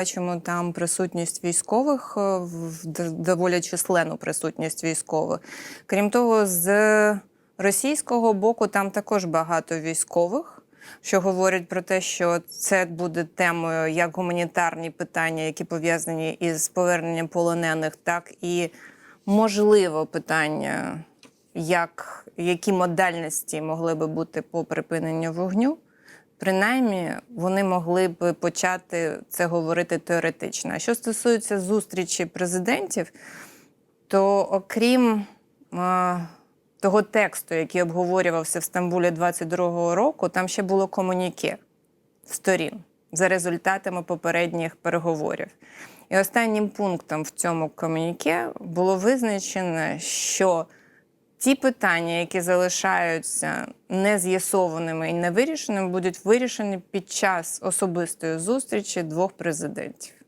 Бачимо там присутність військових, е, в- доволі численну присутність військових. Крім того, з російського боку там також багато військових, що говорять про те, що це буде темою як гуманітарні питання, які пов'язані із поверненням полонених, так і можливо питання, як, які модальності могли би бути по припиненню вогню. Принаймні, вони могли б почати це говорити теоретично. А що стосується зустрічі президентів, то окрім е, того тексту, який обговорювався в Стамбулі 22-го року, там ще було комуніке сторін за результатами попередніх переговорів. І останнім пунктом в цьому комуніке було визначено, що ті питання, які залишаються нез'ясованими і невирішеними, будуть вирішені під час особистої зустрічі двох президентів.